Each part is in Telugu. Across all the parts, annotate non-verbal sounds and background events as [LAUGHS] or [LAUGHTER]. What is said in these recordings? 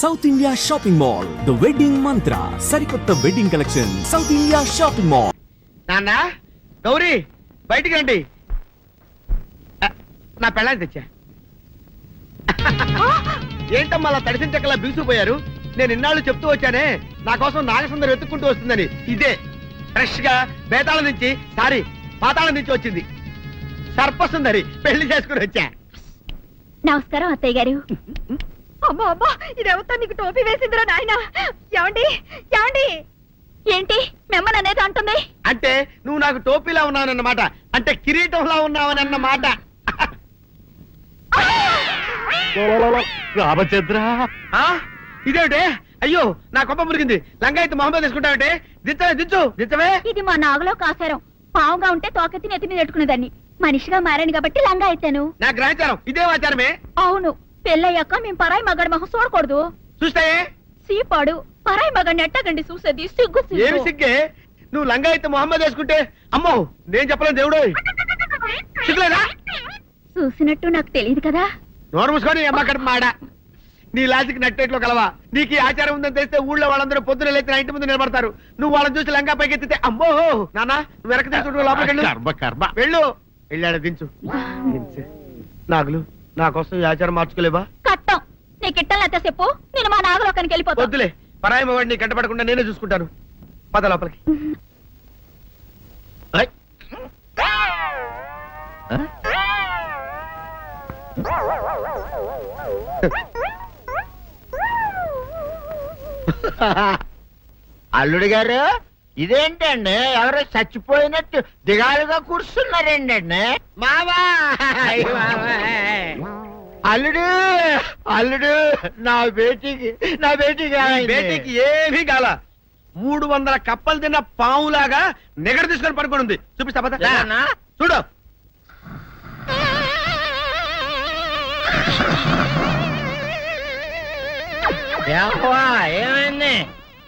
South India shopping mall the wedding Mantra సరికొత్త wedding collection south India shopping mall నాన్న గౌరీ బయటికి రండి. ఆ, నా పెళ్ళాన్ని తెచ్చా. [LAUGHS] ఏంటమ్మా అలా తడిసిన చెక్కలా బిగుసిపోయారు నేను ఇన్నాళ్ళు చెప్తూ వచ్చానే నా కోసం నాగసుందరం వెతుక్కుంటూ వస్తుందని. ఇదే ఫ్రెష్గా బేతాళం నుంచి సారీ పాతాళం నుంచి వచ్చింది. సర్పసుందరి పెళ్ళి చేసుకుని వచ్చా. నమస్కారం అత్తయ్య గారు. అమ్మా అమ్మా ఇదేవతో నీకు టోపీ వేసిందిరా నాయన? ఏమండి ఏమండి? ఏంటి మిమ్మల్ని అనేది అంటుంది? అంటే నువ్వు నాకు టోపీలా ఉన్నావనన్నమాట అంటే కిరీటంలా ఉన్నావని అన్నమాట రామచంద్ర. ఆ ఇదేమిటే? అయ్యో నా కొప్ప మురిగింది. లంగా అయితే మొహమ్మద్ తీసుకుంటావంటే దించవే దించు. దించవే. ఇది మా నాగులో కాసారం. పావుగా ఉంటే తోకెత్తి నెత్తి మీద పెట్టుకునేదాన్ని మనిషిగా మారాను కాబట్టి లంగా అయితాను నా గ్రహచారం. ఇదే ఆచారమే. అవును. పెళ్ళయ్యాక మేము పరాయి మగాడి మొహం చూడకూడదు. చూస్తాయే సీపాడు పరాయి మగాడిని ఎట్టగండి చూసేది? సిగ్గు ఏమి సిగ్గు? నువ్వు లంగా అయితే మొహమ్మద్ వేసుకుంటే అమ్మో నేను చెప్పలేను దేవుడు సిగ్గులేదా? చూసినట్టు నాకు తెలియదు కదా. నోరు మూసుకొని అమ్మ కడుపు మాడ. నీ లాజిక్ నట్టేట్లో కలవా. నీకు ఈ ఆచారం ఉందని తెలిస్తే ఊళ్ళో వాళ్ళందరూ పొద్దున లేచి నా ఇంటి ముందు నిలబడతారు. నువ్వు వాళ్ళని చూసి లంగా పైకి ఎత్తితే అమ్మో నాన్న నువ్వు వెనక తీసుకుంటూ లోపలికి వెళ్ళు. కర్మ కర్మ. వెళ్ళు. వెళ్ళాడు దించు. నాగులు నా కోసం ఈ ఆచారం మార్చుకోలేవా? కట్టం. నీకు ఇట్టలేతే చెప్పు. నేను మా నాగలోకానికి వెళ్ళిపోతా వద్దులే. పరాయి వాడిని కంటపడకుండా నేనే చూసుకుంటాను. పద లోపలికి? అల్లుడు గారు? ఇదేంటండి? ఎవరో చచ్చిపోయినట్టు దిగాలుగా కూర్చున్నారేంటండి మావా అయ్ మావా. అల్లుడు! అల్లుడు! నా బేటీకి నా బేటీకి? బేటీకి ఏమీ కాల. మూడు వందల కప్పలు తిన్న పావులాగా నిగడ తీసుకొని పడుకొని ఉంది. చూపిస్తా పద? చూడు. ఏమైంది?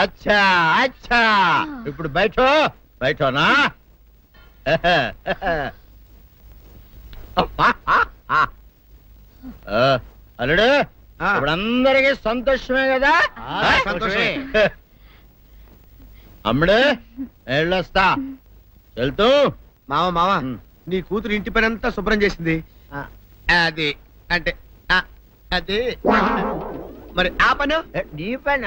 అచ్చా అచ్చా. ఇప్పుడు బయట బయటనా? అల్లుడు ఆ. ఇప్పుడు అందరికి సంతోషమే కదా. అమ్ముడు వెళ్ళొస్తా వెళ్తూ. మామ మామ ఉమ్. నీ కూతురు ఇంటి పని అంతా శుభ్రం చేసింది. అది అంటే అది. మరి ఆ పను? నీ పైన?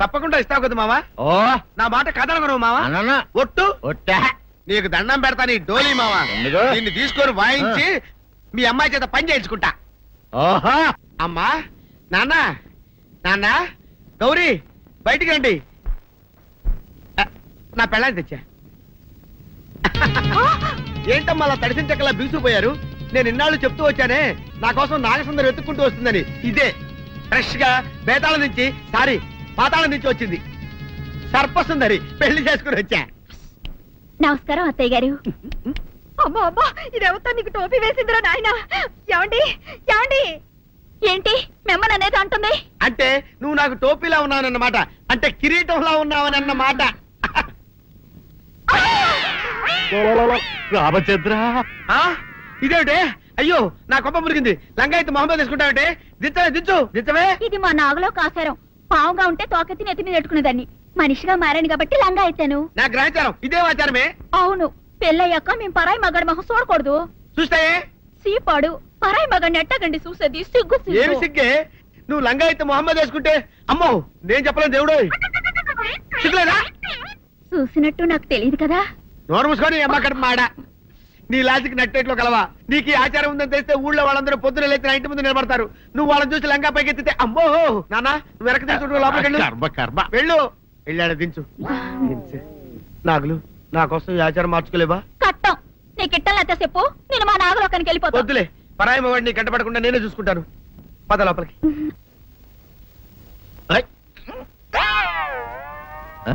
తప్పకుండా ఇస్తావు కదా మామ ఓ. నా మాట మామ అననా. ఒట్టు? ఒట్టా. నీకు దండం పెడతా నీ డోలీ మామ ఎందుకు? దీన్ని తీసుకొని వాయించి మీ అమ్మాయి చేత పని చేయించుకుంటా. ఓహో. అమ్మా నాన్న నాన్న గౌరీ బయటికి రండి. ఆ, నా పెళ్ళాన్ని తెచ్చా. [LAUGHS] ఏంటమ్మా అలా తడిసిన చెక్కలా బిగుసిపోయారు? నేను ఇన్నాళ్ళు చెప్తూ వచ్చానే నా కోసం నాగసుందరం వెతుక్కుంటూ వస్తుందని. ఇదే ఫ్రెష్గా బేతాళం నుంచి సారీ పాతాళం నుంచి వచ్చింది. సర్పసుందరి పెళ్ళి చేసుకుని వచ్చా. నమస్కారం అత్తయ్య గారు. అమ్మా అమ్మా ఇదేవతా నీకు టోపీ వేసిందిరా నాయన? ఏమండి ఏమండి? ఏంటి మిమ్మల్ని అనేది అంటుంది? అంటే నువ్వు నాకు టోపీలా ఉన్నావనన్నమాట అంటే కిరీటంలా ఉన్నావని అన్నమాట [LAUGHS] రామచంద్ర? ఇదేమిటే? అయ్యో నా కొప్ప మురిగింది. లంగాయత్ మొహమ్మద్ తీసుకుంటావంటే దిచ్చవే దించు దిచ్చవే ఇది మా నాగులో కాసారం. పావుగా ఉంటే తోకెత్తి నెత్తి మీద పెట్టుకునేదాన్ని. మనిషిగా మారాను కాబట్టి లంగా అయితాను. నా గ్రహచారం ఇదే ఆచారమే. అవును పెళ్ళయ్యాక మేము పరాయి మగాడి మొహం చూడకూడదు. చూస్తాయే సీపాడు పరాయి మగాడిని ఎట్టగండి చూసేది? సిగ్గు ఏమి సిగ్గు? నువ్వు లంగాయత్ మొహమ్మద్ వేసుకుంటే అమ్మో నేను చెప్పలేను దేవుడు. సిగ్గులేదా? చూసినట్టు నాకు తెలియదు కదా. నోరు మూసుకొని అమ్మ కడుపు మాడ. నీ లాజిక్ నట్టేట్లో కలవా? నీకు ఈ ఆచారం ఉందని తెలిస్తే ఊళ్ళో వాళ్ళందరూ పొద్దున లేచి నా ఇంటి ముందు నిలబడతారు. నువ్వు వాళ్ళని చూసి లంగా పైకి ఎత్తితే అమ్మో! నాన్న నువ్వు వెనక తీసుకుంటూ లోపలికి వెళ్ళు. కర్మ కర్మ. వెళ్ళు. వెళ్ళాడు దించు. దించు. నాగులు నా కోసం ఈ ఆచారం మార్చుకోలేవా? కట్టం. నీకు ఇట్టలేత చెప్పు. నేను మా నాగలోకానికి వెళ్ళిపోతా. వద్దులే. పరాయి వాడిని కంటపడకుండా నేనే చూసుకుంటాను. పద లోపలికి. ఏయ్. ఆ?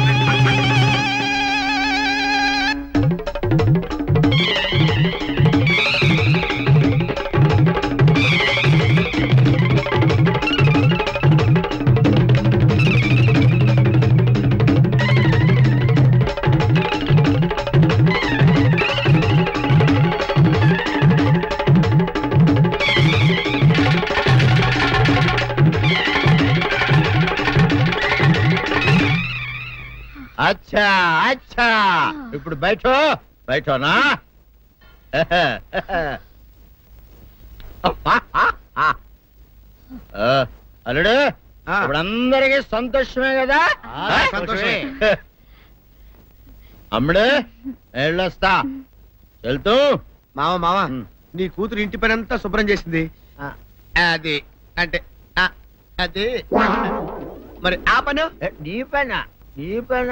ఇప్పుడు బయట బయటనా? అల్లుడు ఆ. ఇప్పుడు అందరికి సంతోషమే కదా? సంతోషమే. [LAUGHS] అమ్ముడు వెళ్ళొస్తా వెళ్తూ. మామ ఉమ్. నీ కూతురు ఇంటి పని అంతా శుభ్రం చేసింది. అది అంటే అది. మరి ఆ పను? నీ పైన? నీ పైన?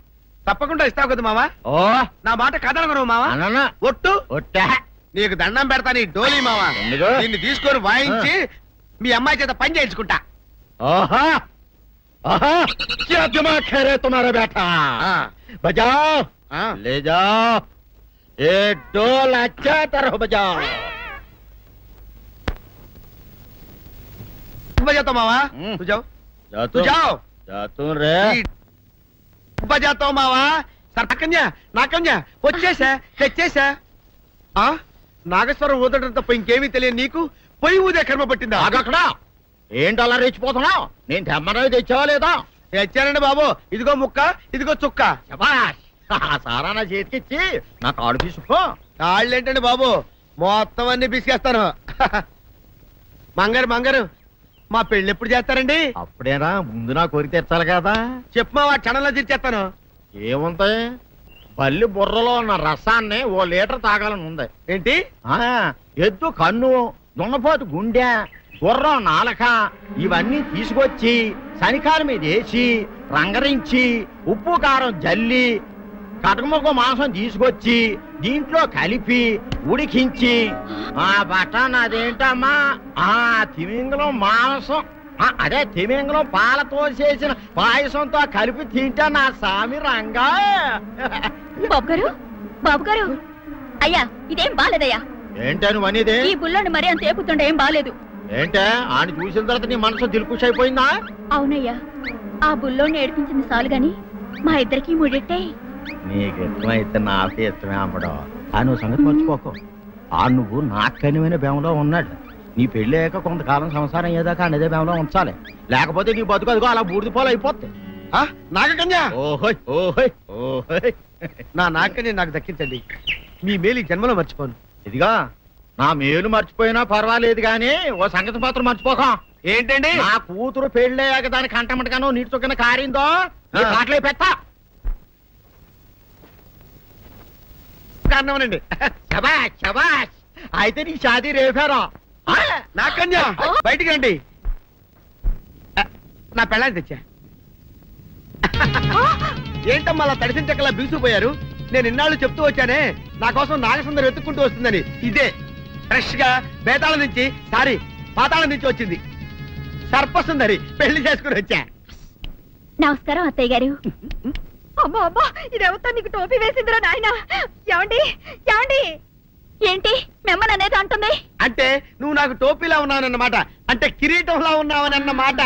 తప్పకుండా ఇస్తావు కదా మావా ఓ నా మాట కాదనగను మావా అనను ఒట్టు ఒట్టా నీకు దండం పెడతా నీ డోలీ మావా ఎందుకు? నిన్ను తీసుకొని వాయించి మీ అమ్మాయి చేత పని చేయించుకుంటా आहा आहा क्या दिमाग है रे तुम्हारा बेटा बजाओ ले जाओ एक डोल अच्छा तरह बजाओ बजाता मावा हम्म। तू जाओ जा तू जाओ जा तू रे బజాతావు మావా? సార్ నాకన్యా వచ్చేసా తెచ్చేసా? ఆ? నాగేశ్వరం ఊదడం తప్ప ఇంకేమీ తెలియదు నీకు పొయ్యి ఊదే కర్మ పట్టిందా? ఆగక్కడ ఏంటి అలా రెచ్చిపోతున్నావు నేను తెమ్మనవి తెచ్చావా లేదా? తెచ్చానండి బాబు. ఇదిగో ముక్క ఇదిగో చుక్క. సారా నా చేతికిచ్చి నా కాడు తీసుకో కాళ్ళేంటండి బాబు? మొత్తం అన్ని బిసికేస్తాను [LAUGHS] మంగారు మంగారు. మా పెళ్ళి ఎప్పుడు చేస్తారండి? అప్పుడేనా ముందు నా కోరిక తెచ్చాలి కదా. చెప్పు మావా క్షణంలో తీర్చేస్తాను. ఏముంటాయి బల్లి బుర్రలో ఉన్న రసాన్ని ఓ లీటర్ తాగాలని ఉంది. ఏంటి? ఆ ఎద్దు కన్ను దున్నపోతు గుండె గుర్రం నాలక ఇవన్నీ తీసుకొచ్చి శనికాల మీద వేసి రంగరించి ఉప్పు కారం జల్లి కటకముక్క మాంసం తీసుకొచ్చి దీంట్లో కలిపి ఉడికించి ఆ బటన్ అదేంటమ్మా? ఆ తిమింగలం మాంసం. అదే తిమింగలం పాలతో చేసిన పాయసంతో కలిపి తింటా నా సామి రంగా. బాబు గారు బాబు గారు అయ్యా ఇదేం బాలేదయ్యా. ఏంటని అనేది? ఈ బుల్లోని మరీ అంత ఏపుతుండే ఏం బాలేదు. ఏంటే? ఆయన చూసిన తర్వాత నీ మనసు దిల్కుష్ అయిపోయిందా అవునయ్యా ఆ బుల్లోని ఏడిపించింది చాలు గాని మా ఇద్దరికి ముడిట్టే. నీకు ఇష్టమైతే నాకే ఇష్టమే అమ్మడం సంగతి మర్చిపోకు. ఆ నువ్వు నాకు కనివైన బేమలో ఉన్నాడు. నీ పెళ్ళి అయ్యాక కొంతకాలం సంసారం అయ్యేదాకా అనేదే బేమలో ఉంచాలి. లేకపోతే నీ బతుకు అదిగో అలా బూడిద పోలు అయిపోతుంది నాగకన్యా! ఓహోయ్ ఓహోయ్ ఓహోయ్. నా నాగకన్య నాకు దక్కించండి. మీ మేలు ఈ జన్మలో మర్చిపోను. ఇదిగా నా మేలు మర్చిపోయినా పర్వాలేదు కానీ ఓ సంగతి మాత్రం మర్చిపోక. ఏంటండి? నా కూతురు పెళ్ళయ్యాక దాని కంటమటగానో నీటి చొక్కన కారిందో. కాట్లే పెట్ట. కారణమనండి శబాష్ శబాష్. అయితే నీ షాదీ రేపారా నాకన్యా బయటికి రండి. నా పెళ్ళాన్ని తెచ్చా. ఏంటమ్మా అలా తడిసిన చెక్కలా బిగుసిపోయారు? నేను ఇన్నాళ్ళు చెప్తూ వచ్చానే నా కోసం నాగసుందరం వెతుక్కుంటూ వస్తుందని. ఇదే ఫ్రెష్గా బేతాళం నుంచి సారీ పాతాళం నుంచి వచ్చింది. సర్పసుందరి పెళ్ళి చేసుకుని వచ్చా. నమస్కారం అత్తయ్య గారు. అమ్మా అమ్మా ఇదేవతా నీకు టోపీ వేసిందిరా నాయన. ఏమండి ఏమండి? ఏంటి మిమ్మల్ని అనేది అంటుంది? అంటే నువ్వు నాకు టోపీలా ఉన్నావనన్నమాట అంటే కిరీటంలా ఉన్నావనన్నమాట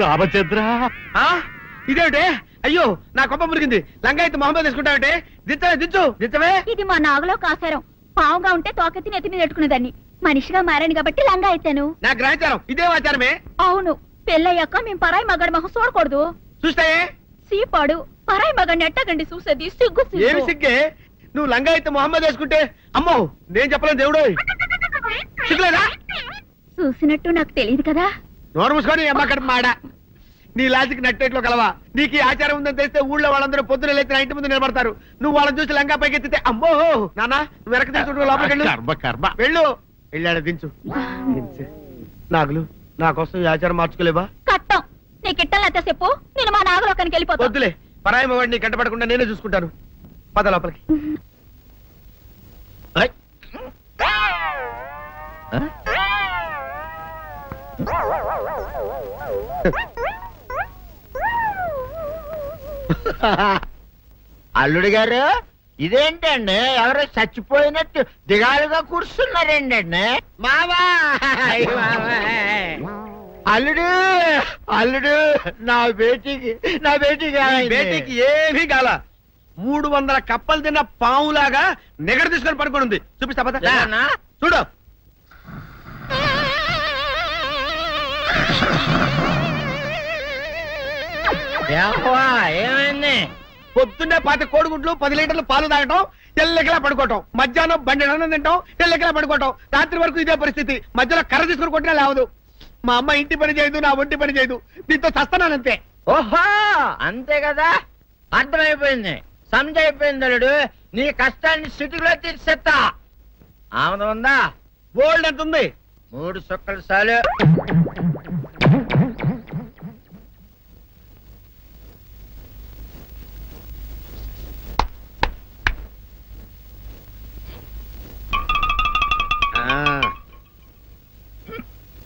రామచంద్ర. ఆ ఇదేమిటే? అయ్యో నా కొప్ప మురిగింది. లంగాయత్ మొహమ్మద్ తీసుకుంటావంటే దించవే దించు దించవే. ఇది మా నాగులో కాసారం. పావుగా ఉంటే తోకెత్తి నెత్తి మీద పెట్టుకునేదాన్ని మనిషిగా మారాను కాబట్టి లంగా అయితాను నా గ్రహచారం ఇదే ఆచారమే. అవును. పెళ్ళయ్యాక మేము పరాయి మగాడి మొహం చూడకూడదు. చూస్తాయే సీపాడు పరాయి మగాడిని ఎట్టగండి చూసేది? సిగ్గు ఏమి సిగ్గు? నువ్వు లంగాయత్ మొహమ్మద్ వేసుకుంటే అమ్మో నేను చెప్పలేను దేవుడు. సిగ్గులేదా? చూసినట్టు నాకు తెలియదు కదా. నోరు మూసుకొని అమ్మ మాడ. నీ లాజిక్ నట్టేట్లో కలవా. నీకు ఈ ఆచారం ఉందని తెలిస్తే ఊళ్ళో వాళ్ళందరూ పొద్దున లేచి నా ఇంటి ముందు నిలబడతారు. నువ్వు వాళ్ళని చూసి లంగా పైకి ఎత్తితే అమ్మో నాన్న నువ్వు వెనక తీసుకుంటూ లోపలికి వెళ్ళు. వెళ్ళాడు దించు. నాగులు నా కోసం ఆచారం మార్చుకోలేవా? కట్టం. నీకు ఇట్టలేత చెప్పు. నేను మా నాగలోకానికి వెళ్ళిపోతా. వద్దులే. పరాయి వాడిని కంటపడకుండా నేనే చూసుకుంటాను. పద లోపలికి? [LAUGHS] అల్లుడు గారు ఇదేంటండి? ఎవరో చచ్చిపోయినట్టు దిగాలుగా కూర్చున్నారేంటండి మావా! బాబాయ్. అల్లుడు అల్లుడు నా బేటీకి నా బేటీకి బేటీకి ఏమీ కాల. మూడు వందల కప్పలు తిన్న పావులాగా నిగడ తీసుకొని పడుకొని ఉంది. చూపిస్తా? చూడు. ఏమైంది? పొద్దున్నే పాతి కోడిగుడ్లు పది లీటర్లు పాలు తాగటం తెల్లకిలా పడుకోవటం. మధ్యాహ్నం బండి అన్నం తింటాం తెల్లకిలా పడుకోవటం. రాత్రి వరకు ఇదే పరిస్థితి. మధ్యలో కర్ర తీసుకుని కొట్టినా లేవదు. మా అమ్మ ఇంటి పని చేయదు నా ఒంటి పని చేయదు. దీంతో చస్తానంతే ఓహో అంతే కదా? అర్థమైపోయింది. సమజైపోయింది అల్లుడు. నీ కష్టాన్ని స్థితిలో తీర్చేస్తా. ఆమె ఉందా? గోల్డ్ ఎంత ఉంది మూడు సుక్కలు చాలు. అల్-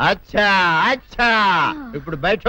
అచ్చా అచ్చా. ఇప్పుడు బయట.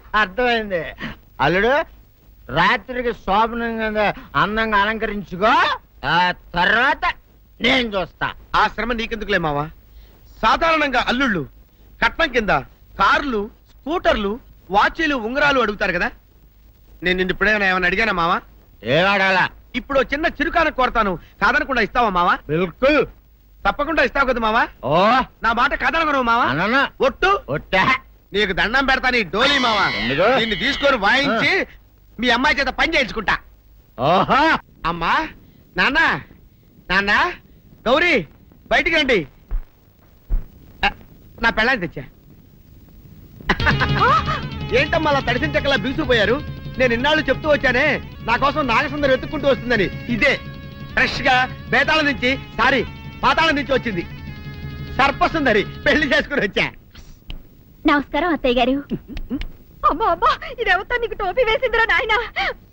అర్థమైంది. అల్లుడు రాత్రికి శోభనంగా అందంగా అలంకరించుకో ఆ తర్వాత నేను చూస్తా. ఆ శ్రమ నీకెందుకులే మావా? సాధారణంగా అల్లుళ్ళు కట్నం కింద కార్లు స్కూటర్లు వాచీలు ఉంగరాలు అడుగుతారు కదా? నేను నిన్ను ఇప్పుడేమైనా ఏమైనా అడిగానా మావా? ఏవాడాలా ఇప్పుడు చిన్న చిరుకాన కోరతాను. కాదనకుండా ఇస్తావా మావా? బిల్కుల్. తప్పకుండా ఇస్తావు కదా మావా? ఓ. నా మాట కాదనగను మావా? ఒట్టు. ఒట్టా. నీకు దండం పెడతా నీ డోలీ మావా. ఎందుకు? దీన్ని తీసుకొని వాయించి మీ అమ్మాయి చేత పని చేయించుకుంటా. ఓహో. అమ్మా నాన్న నాన్న గౌరీ బయటికి రండి. ఆ, నా పెళ్ళాన్ని తెచ్చా. [LAUGHS] ఏంటమ్మా అలా తడిసిన చెక్కలా బిగుసిపోయారు నేను ఇన్నాళ్ళు చెప్తూ వచ్చానే నా కోసం నాగసుందరం వెతుక్కుంటూ వస్తుందని. ఇదే ఫ్రెష్గా బేతాళం నుంచి సారీ పాతాళం నుంచి వచ్చింది. సర్పసుందరి పెళ్ళి చేసుకుని వచ్చా. నమస్కారం అత్తయ్య గారు. అమ్మా అమ్మా ఇదేవతో నీకు టోపీ వేసిందిరా నాయన?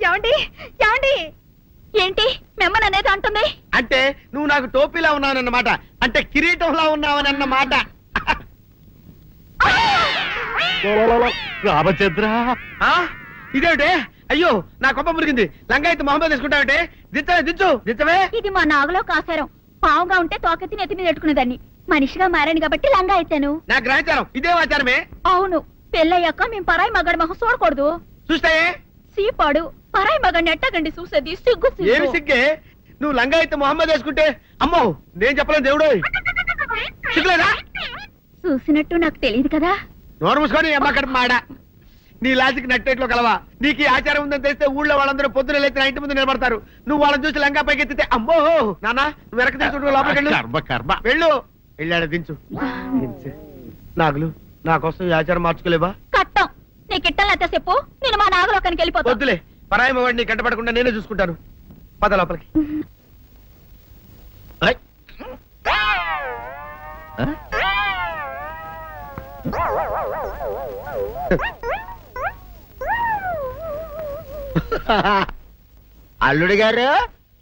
ఏమండి? ఏమండి? ఏంటి? మిమ్మల్ని అనేది అంటుంది. అంటే నువ్వు నాకు టోపీలా ఉన్నావనన్నమాట అంటే కిరీటంలా ఉన్నావని అన్నమాట రామచంద్ర ఇదేమిటే? అయ్యో నా కొప్ప మురిగింది. లంగా అయితే మొహమ్మద్ తీసుకుంటావంటే దించవే దించు. దించవే. ఇది మా నాగులో కాసారం. పావుగా ఉంటే తోకెత్తి నెత్తి మీద పెట్టుకునేదాన్ని. మనిషిగా మారాను కాబట్టి లంగా అయితాను. నా గ్రహచారం ఇదే ఆచారమే. అవును పెళ్ళయ్యాక మేము పరాయి మగాడి మొహం చూడకూడదు. చూస్తాయే? సీపాడు పరాయి మగాడిని ఎట్టగండి చూసేది సిగ్గు ఏమి సిగ్గు? సిగ్గే నువ్వు లంగా అయితే మొహమ్మద్ వేసుకుంటే అమ్మో నేను చెప్పలేను దేవుడు సిగ్గులేదా? చూసినట్టు నాకు తెలియదు కదా. నోరు మూసుకొని అమ్మ కడుపు మాడ. నీ లాజిక్ నట్టేట్లో కలవా. నీకు ఈ ఆచారం ఉందని తెలిస్తే ఊళ్ళో వాళ్ళందరూ పొద్దున లేచి నా ఇంటి ముందు నిలబడతారు. నువ్వు వాళ్ళని చూసి లంగా పైకి ఎత్తితే అమ్మో నాన్న నువ్వు వెనక తీసుకుంటూ లోపలికి వెళ్ళు. కర్మ కర్మ. వెళ్ళు. వెళ్ళాడు దించు. దించు. నాగులు నా కోసం ఈ ఆచారం మార్చుకోలేవా? కట్టం. నీకు ఇట్టలేతే చెప్పు. నేను మా నాగలోకానికి వెళ్ళిపోతా వద్దులే. పరాయి మగవాడిని కంటపడకుండా నేనే చూసుకుంటాను. పద లోపలికి? అల్లుడు గారు?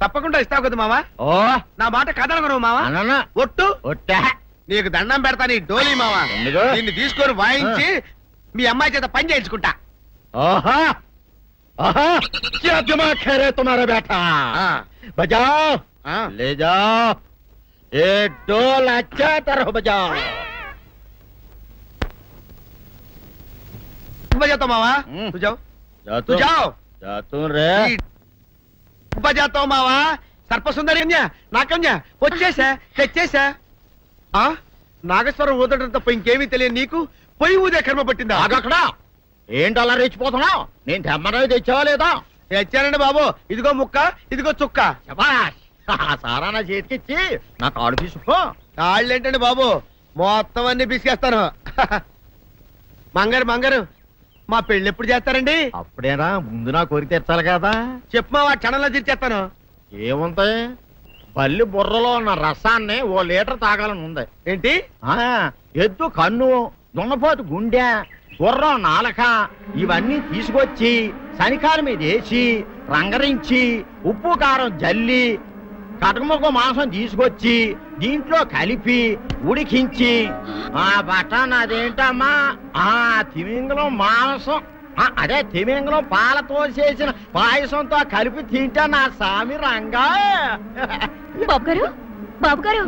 తప్పకుండా ఇస్తావు కదా మామ ఓ నా మాట కాదనగను మామ అననా ఒట్టు ఒట్టా నీకు దండం పెడతా నీ డోలీ మామ ఎందుకు? నిన్ను తీసుకొని వాయించి మీ అమ్మాయి చేత పని చేయించుకుంటా ओहा ओहा क्या दिमाग है रे तुम्हारा बेटा ఆ, बजाओ ఆ. ले जाओ ये डोल अच्छा तरह बजाओ బజాతో మావా ఉమ్. తుజావు जा तू తుజావు जा तू रे బజాతో మావా? సర్పసుందరి కన్యా నా కన్యా వచ్చేసా తెచ్చేసా. ఆ? నాగేశ్వరం ఊదటం తప్ప ఇంకేమీ తెలియదు నీకు పొయ్యి ఊదే కర్మ పట్టిందా? ఆగక్కడ ఏంటి అలా రెచ్చిపోతున్నావు నేను తెమ్మనవి తెచ్చావా లేదా? తెచ్చానండి బాబు. ఇదిగో ముక్క ఇదిగో చుక్క. సారా నా చేతికిచ్చి నా కాడు తీసుకో కాళ్ళేంటండి బాబు? మొత్తం అన్ని పిసికేస్తాను. [LAUGHS] మంగారు మంగారు. మా పెళ్ళి ఎప్పుడు చేస్తారండి? అప్పుడేనా ముందు నా కోరిక తెచ్చాలి కదా. చెప్పు మా క్షణంలో తీర్చేస్తాను. ఏముంటాయి? బల్లి బుర్రలో ఉన్న రసాన్ని ఓ లీటర్ తాగాలని ఉంది. ఏంటి? ఆ ఎద్దు కన్ను దున్నపోతు గుండె గుర్రం నాలక ఇవన్నీ తీసుకొచ్చి శనికాల మీద వేసి రంగరించి ఉప్పు కారం జల్లి కటకముఖ మాంసం తీసుకొచ్చి దీంట్లో కలిపి ఉడికించి. ఆ బటన్ అదేంటమ్మా? ఆ తిమింగలం మాంసం. ఆ, అదే తిమింగలం పాలతో చేసిన పాయసంతో కలిపి తింటా నా సామి రంగా. బాబు గారు బాబు గారు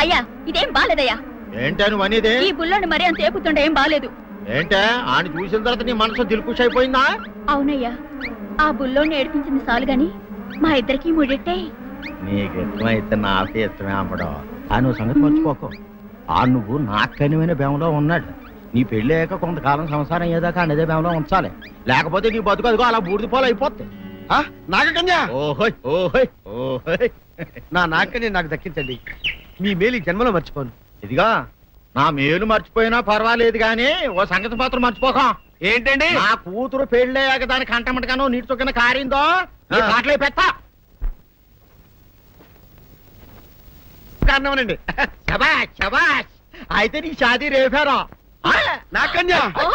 అయ్యా ఇదేం బాలేదయ్యా. ఏంటని నువ్వు అనేది? ఈ బుల్లోని మరీ అంత ఏపుతుండే ఏం బాలేదు. ఏంటే? ఆయన చూసిన తర్వాత నీ మనసు దిల్కుష్ అయిపోయిందా? అవునయ్యా ఆ బుల్లోని ఏడిపించింది చాలు గాని మా ఇద్దరికి ముడిట్టే. నీకు ఇష్టమైతే నాకే ఇష్టమే అమ్మడం. ఆ నువ్వు సంగతి మర్చిపోకు. ఆ నువ్వు నాకు కనివైన బేమలో ఉన్నాడు. నీ పెళ్ళి అయ్యాక కొంతకాలం సంసారం ఏదాకా అదే బేమలో ఉంచాలి. లేకపోతే నీ బతుకు అదిగో అలా బూడిద పోలు అయిపోద్ది ఆ, నాగకన్యా! ఓహోయ్ ఓహోయ్ ఓహోయ్. నా నాగకన్య నాకు దక్కించండి. మీ మేలు ఈ జన్మలో మర్చిపోను. ఇదిగా నా మేలు మర్చిపోయినా పర్వాలేదు గాని ఓ సంగతి మాత్రం మర్చిపోకం. ఏంటండి? నా కూతురు పెళ్ళయ్యాక దాని కంటమటగానో నీటి చొక్కన కారిందో. కాటలే పెట్టా. కారణమనండి [LAUGHS] శబాష్ శబాష్ అయితే నీ షాదీ రేపారా? నాకన్యా.